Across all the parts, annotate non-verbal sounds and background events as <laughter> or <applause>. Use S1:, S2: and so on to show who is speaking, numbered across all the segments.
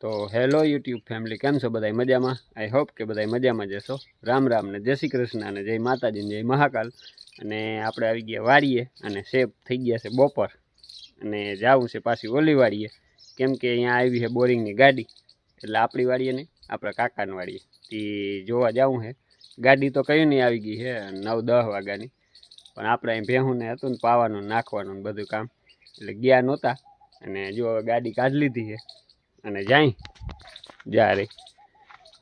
S1: તો hello YouTube family, કેમ છો બધાય મજામાં? આઈ હોપ કે બધાય મજામાં જશો રામ રામ ને જય શ્રી કૃષ્ણ અને જય માતાજીને જય મહાકાલ. અને આપણે આવી ગયા વાડીએ અને સેફ થઈ ગયા છે બપોર. અને જવું છે પાછી ઓલી વાડીએ. કેમ કે અહીંયા આવી છે બોરિંગની ગાડી. એટલે આપણી વાડીએ નહીં, આપણા કાકાની વાડીએ. તે જોવા જવું છે. ગાડી તો કયું નહીં આવી ગઈ છે, નવ દસ વાગ્યાની. પણ આપણે અહીં ભેહું ને હતું ને પાવાનું નાખવાનું બધું કામ. એટલે ગયા નહોતા. અને જો ગાડી કાઢી લીધી છે. અને જાય. જા રે.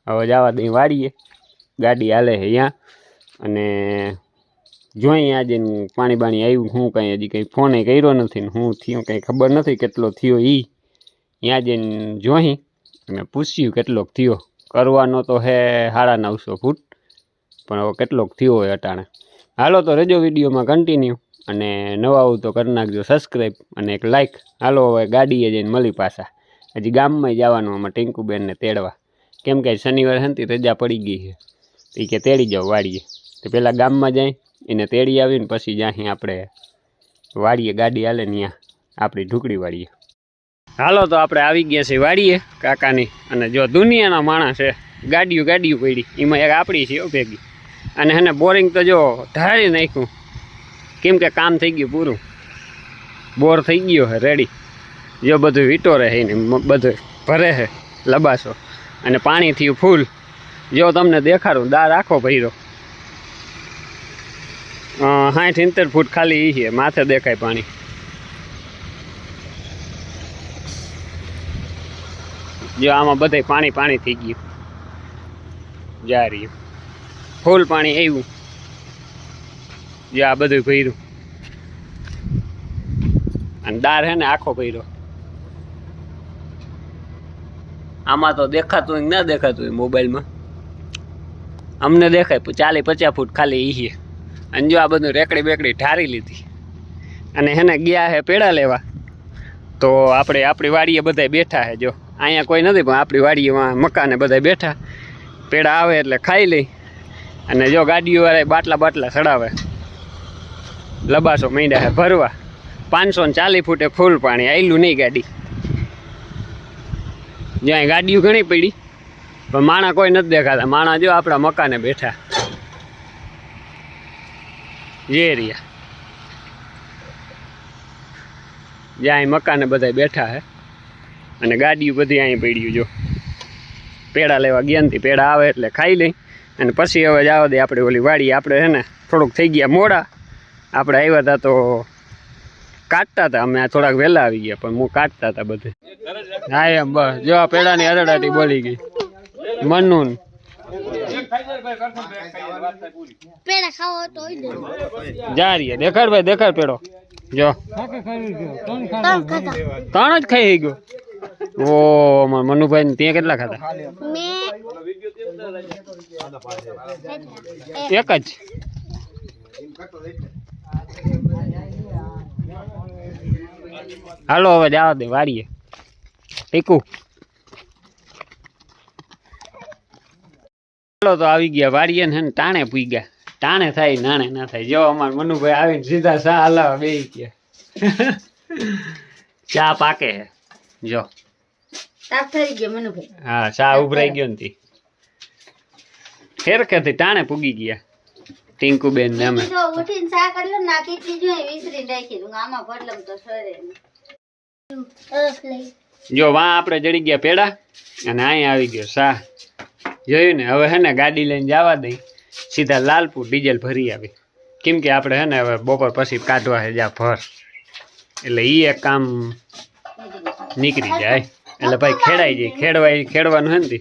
S1: હવે જવા દઈ વાડીએ ગાડી હાલે છે અહીંયા અને જોઈ આજે પાણી બાણી આવ્યું, હું કાંઈ હજી કંઈ ફોને કર્યો નથી ને હું થયું કંઈ ખબર નથી કેટલો થયો એ ત્યાં જઈને જોઈ અને પૂછ્યું કેટલોક થયો. કરવાનો તો હે સાડા નવસો ફૂટ, પણ હવે કેટલોક થયો હોય અટાણે. હાલો તો રેજો વિડીયોમાં કન્ટિન્યુ અને નવા આવું તો કરી નાખજો સબસ્ક્રાઈબ અને એક લાઇક હાલો હવે ગાડીએ જઈને મળી પાછા. હજી ગામમાં જવાનું, આમાં ટિંકુબેનને તેડવા. કેમ કે શનિવાર હતી રજા પડી ગઈ છે. એ કે તેડી જાઓ વાડીએ. તો પહેલાં ગામમાં જાય, એને તેડી આવીને પછી જ્યાં આપણે વાડીએ ગાડી હાલે ને આપણી ઢુકડી વાળીએ. હાલો તો આપણે આવી ગયા છીએ વાડીએ, કાકાની. અને જો દુનિયાના માણસ છે, ગાડીઓ ગાડીઓ પડી. એમાં એક આપણી છે ભેગી. અને એને બોરિંગ તો જો ધારી નાખ્યું. કેમ કે કામ થઈ ગયું પૂરું. બોર થઈ ગયો છે રેડી જો બધું વીટોરે છે ને બધું ભરે છે, લબાસો. અને પાણી થયું ફૂલ. જો તમને દેખાડું દાર આખો ભર્યો. સાઠ ઇંતેર ફૂટ ખાલી એ છે, માથે દેખાય પાણી. જો આમાં બધે પાણી પાણી થઈ ગયું. જા રહ્યું. ફૂલ પાણી આવ્યું. જો આ બધું ભર્યું. અને દાર હે ને આખો ભર્યો. આમાં તો દેખાતું હોય ના દેખાતું હોય મોબાઈલમાં? અમને દેખાય ચાલી પચાસ ફૂટ ખાલી ઈએ અને જો આ બધું રેકડી બેકડી ઠારી લીધી. અને હેને ગયા હે પેડા લેવા. તો આપણે, આપણી વાડીએ બધા બેઠા હે જો. અહીંયા કોઈ નથી, પણ આપણી વાડીમાં મકાને બધા બેઠા. પેડા આવે એટલે ખાઈ લઈ. અને જો ગાડીઓવાળા બાટલા બાટલા ચડાવે. લબાસો મીંડા હે, ભરવા. પાંચસો ને ચાલીસ ફૂટે ફૂલ પાણી, આયલું નહીં ગાડી. જ્યાં ગાડીઓ ઘણી પડી, પણ માણા કોઈ નથી દેખાતા. માણા જો આપણા મકાને બેઠા. જે રહ્યા. જ્યાં મકાને બધા બેઠા હે. અને ગાડીઓ બધી અહીં પડ્યું જો. પેડા લેવા જ્ઞાનથી પેડા આવે એટલે ખાઈ લઈ. અને પછી હવે જવા દે આપણે ઓલી વાડી. આપણે છે ને, થોડુંક થઈ ગયા મોડા. આપણે આવ્યા હતા તો કાઢતા હતા. અમે આ થોડાક વહેલા આવી ગયા પણ હું કાઢતા હતા બધે. હા એમ બસ. જો આ પેડાની અરડાટી બોલી ગઈ. મનુન જા રહીએ દેખાડ ભાઈ દેખાડ પેડો. જો.
S2: ત્રણ
S1: જ ખાઈ ગયો? ઓ મનુભાઈ ને ત્યાં કેટલા ખાતા એક જ. હાલો હવે જવા દે વાડીએ ટીકુ. હાલો તો આવી ગયા વાડીએ ને ટાણે પૂઈ ગયા ટાણે થાય નાણે ના થાય. જો અમાર મનુભાઈ આવીને સીધા સા હલાવા બે ગયા. <laughs> ચા પાકે હે. જો. હા ચા ઉભરાઈ ગયો ને તી. ખેરખેથી ટાણે પૂગી ગયા. ટીંકુ બેન ને અમે.
S2: ઉઠીને કર્યો ને નાખી દીધું વિસરી નાખી દઉં. આમાં ભરલમ તો સરે
S1: જો વાં આપણે જડી ગયા પેડા અને અહીંયા આવી ગયો સા જોયું ને હવે હે ને ગાડી લઈને જવા દઈ. સીધા લાલપુર ડીઝલ ભરી આવી. કેમ કે આપણે હે ને હવે બપોર પછી કાઢવા હે જા ભર. એટલે એ એક કામ નીકળી જાય. એટલે ભાઈ ખેડાઈ જાય. ખેડવાય ખેડવાનું હે ને.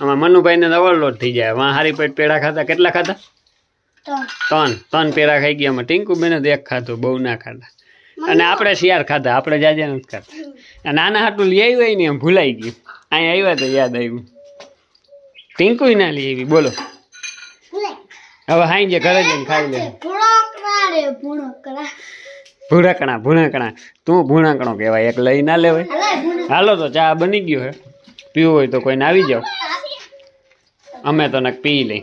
S1: આમાં મનુભાઈને અવરલોડ થઈ જાય. વાં હારી પેટ પેડા ખાતા કેટલા ખાતા ત્રણ. ત્રણ. પેરા ખાઈ ગયા ટીંકુબેન ટીંકુ બેને તો એક ખાધું બહુ ના ખાધા. અને આપણે શિયાર ખાધા આપણે જાજે નથી ખાતા. અને નાના હાટું લઈ આવ્યું હોય ને એમ ભૂલાઈ ગયું. અહીંયા આવ્યા તો યાદ આવ્યું. ટીંકુ ના લઈ આવી બોલો. હવે હાઈ જે ઘરે જઈને ખાઈ લે. ભૂણકણા ભૂણકણા. તું ભૂણકણો કહેવાય એક લઈ ના લેવાય.
S2: હલા
S1: તો ચા બની ગયો હે. પીવું હોય તો કોઈને આવી જાઓ. અમે તો પી લઈ.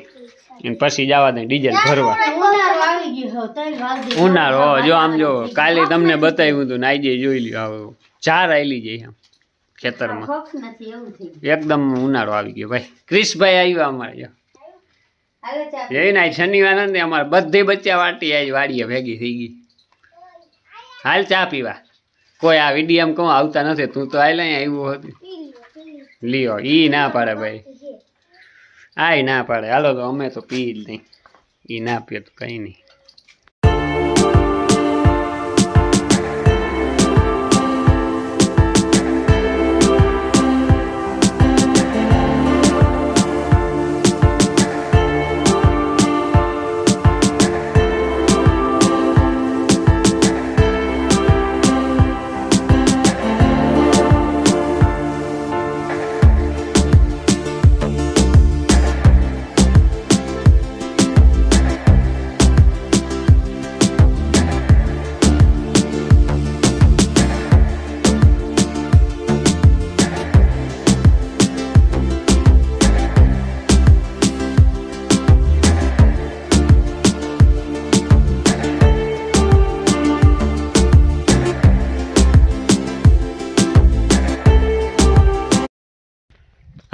S1: પછી જવા દે ડીઝલ ભરવા.
S2: ઉનાળો
S1: જો આમ જો કાલે તમને બતાવ્યું હતું ને આજે જોઈ લ્યો આવું. ચાર આવેલી જાય આમ ખેતરમાં.
S2: નથી
S1: એકદમ ઉનાળો આવી ગયો ભાઈ. ક્રિશભાઈ આવ્યા અમારે જો. જઈને આજ શનિવાર ને અમારે બધી બચ્ચા વાટી આજ વાડીએ ભેગી થઈ ગઈ. હાલ ચા પીવા. કોઈ આ વિડીયમ કહું આવતા નથી તું તો આવેલા આવ્યું હતું. લ્યો ઈ ના પાડે ભાઈ. આય ના પાડે. હાલો તો અમે તો પી જ નહીં એ ના પીએ તો કઈ નહીં.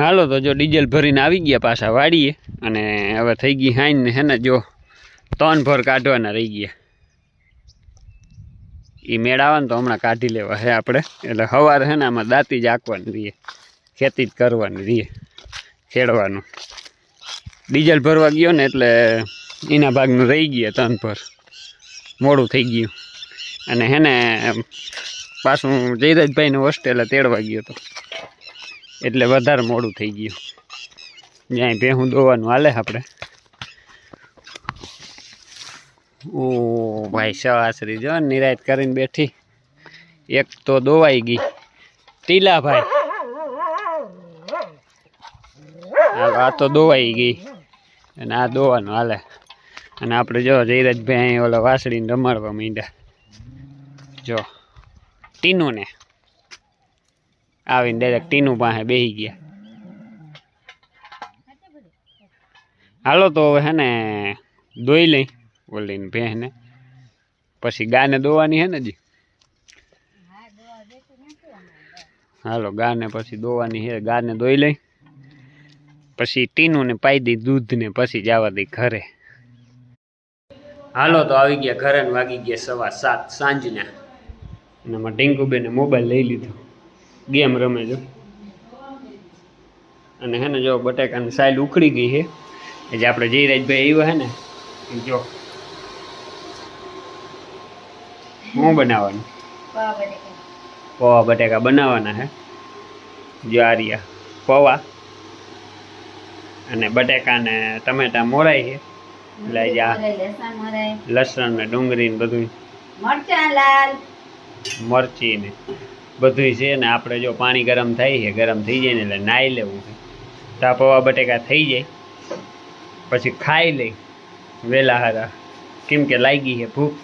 S1: હાલો, તો જો ડીઝલ ભરીને આવી ગયા પાછા વાડીએ અને હવે થઈ ગઈ હાઈન ને હે ને જો ત્રણ ભર કાઢવાના રહી ગયા. એ મેળ આવે ને તો હમણાં કાઢી લેવા હે આપણે. એટલે સવારે હે ને આમાં દાંતી જ આંકવાની રહીએ. ખેતી જ કરવાની રહીએ, ખેડવાનું. ડીઝલ ભરવા ગયો ને એટલે એના ભાગનું રહી ગયા ત્રણ ભર. મોડું થઈ ગયું. અને હે ને પાછું જયરાજભાઈને હોસ્ટેલે તેડવા ગયો હતો એટલે વધારે મોડું થઈ ગયું. જ્યાં ભેહું દોવાનું હાલે આપણે. ઓ ભાઈ સવાસરી જો નિરાયત કરીને બેઠી. એક તો દોવાઈ ગઈ. ટીલાભાઈ આ આ તો દોવાઈ ગઈ. અને આ દોવાનું હાલે. અને આપણે જો જયરાજભાઈ અહીં ઓલા વાસળીને રમાડવા માંડ્યા. જો. ટીનુને. આવીને ડાયરેક્ટ ટીનું પાસે બેસી ગયા. હાલો તો હવે હે ને દોઈ લઈ ઓલીને ભેંસને. પછી ગાને દોવાની હે ને જી હાલો, ગાને પછી દોવાની હે, ગાને દોઈ લઈ. પછી ટીનું ને પાઈ દઈ દૂધ ને પછી જવા દઈ ઘરે. હાલો તો આવી ગયા ઘરે વાગી ગયા સવા સાત સાંજના. અને એમાં ટીંકુબેને મોબાઈલ લઈ લીધો. ગેમ રમે છે. અને હે ને જો બટેકાની સાઈડ ઉખડી ગઈ છે. જે આપણે જયરાજભાઈ આવ્યો હે ને જો શું બનાવવાનું? પૌવા બટેકા. બનાવવાના હે. જ્વારિયા પૌવા અને બટેકાને ટમેટા મોરાય છે. એટલે
S2: લસણ
S1: ને ડુંગળી ને બધું
S2: મરચી
S1: ને. બધું છે ને આપણે જો પાણી ગરમ થાય છે ગરમ થઈ જાય ને એટલે નાહી લેવું છે. તો આ પૌવા બટેકા થઈ જાય પછી ખાઈ લઈ વહેલા હારા. કેમ કે લાગી છે ભૂખ.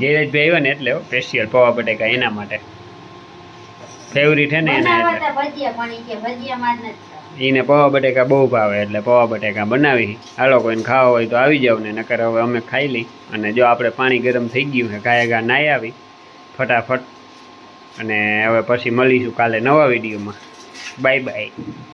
S1: જયરાજભાઈ આવ્યા ને એટલે સ્પેશિયલ પૌવા બટેકા એના માટે. ફેવરિટ છે ને એના. એને પૌવા બટેકા બહુ ભાવે એટલે પૌવા બટેકા બનાવી. હાલો કોઈને ખાવા હોય તો આવી જાવ ને નકર હવે અમે ખાઈ લઈ. અને જો આપણે પાણી ગરમ થઈ ગયું છે ગાયા ગા નાહી આવી ફટાફટ અને હવે પછી મળીશું કાલે નવા વિડીયોમાં. Bye bye